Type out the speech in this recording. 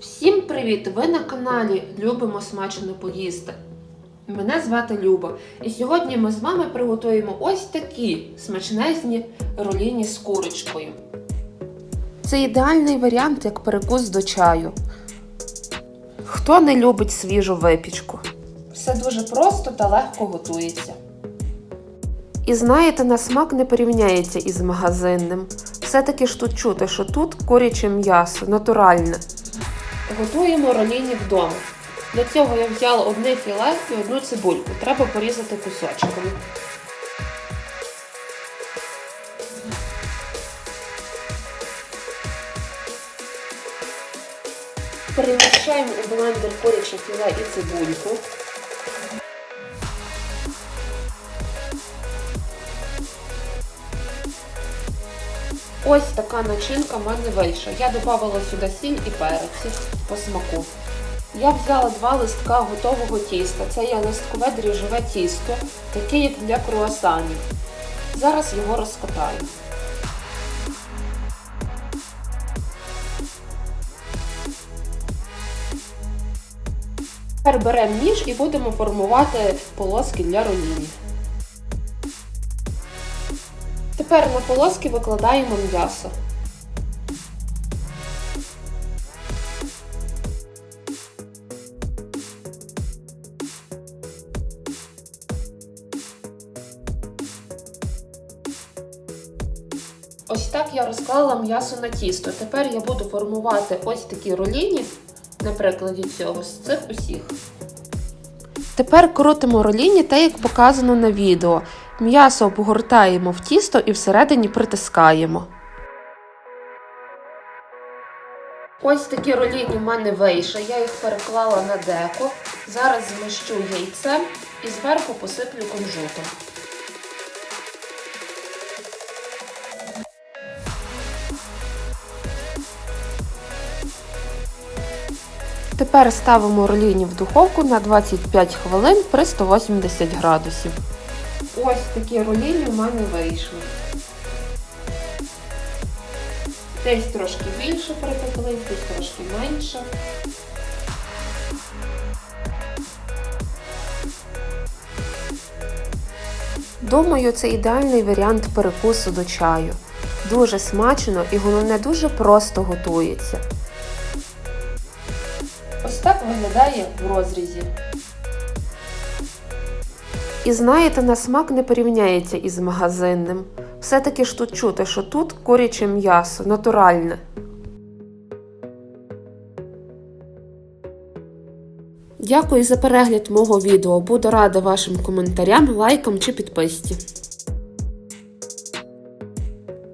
Всім привіт! Ви на каналі Любимо смачно поїсти. Мене звати Люба, і сьогодні ми з вами приготуємо ось такі смачнезні роліні з курочкою. Це ідеальний варіант як перекус до чаю. Хто не любить свіжу випічку? Все дуже просто та легко готується. І знаєте, на смак не порівняється із магазинним. Все-таки ж тут чути, що тут куряче м'ясо, натуральне. Готуємо роліні вдома. Для цього я взяла одне філе і одну цибульку. Треба порізати кусочками. Перемішаємо у блендер куряче філе і цибульку. Ось така начинка в мене вийшла. Я додавала сюди сіль і перець по смаку. Я взяла два листка готового тіста. Це є листкове дріжджове тісто, таке як для круасанів. Зараз його розкатаю. Тепер беремо ніж і будемо формувати полоски для ролінів. Тепер на полоски викладаємо м'ясо. Ось так я розклала м'ясо на тісто. Тепер я буду формувати ось такі роліні на прикладі цього з цих усіх. Тепер крутимо роліні так, як показано на відео. М'ясо обгортаємо в тісто і всередині притискаємо. Ось такі роліні в мене вийшли. Я їх переклала на деко. Зараз змащу яйцем і зверху посиплю кунжутом. Тепер ставимо роліні в духовку на 25 хвилин при 180 градусів. Ось такі роліні в мене вийшли. Десь трошки більше припекли, десь трошки менше. Думаю, це ідеальний варіант перекусу до чаю. Дуже смачно і головне дуже просто готується. Ось так виглядає в розрізі. І знаєте, на смак не порівняється із магазинним. Все-таки ж тут чути, що тут куряче м'ясо, натуральне. Дякую за перегляд мого відео. Буду рада вашим коментарям, лайкам чи підписці.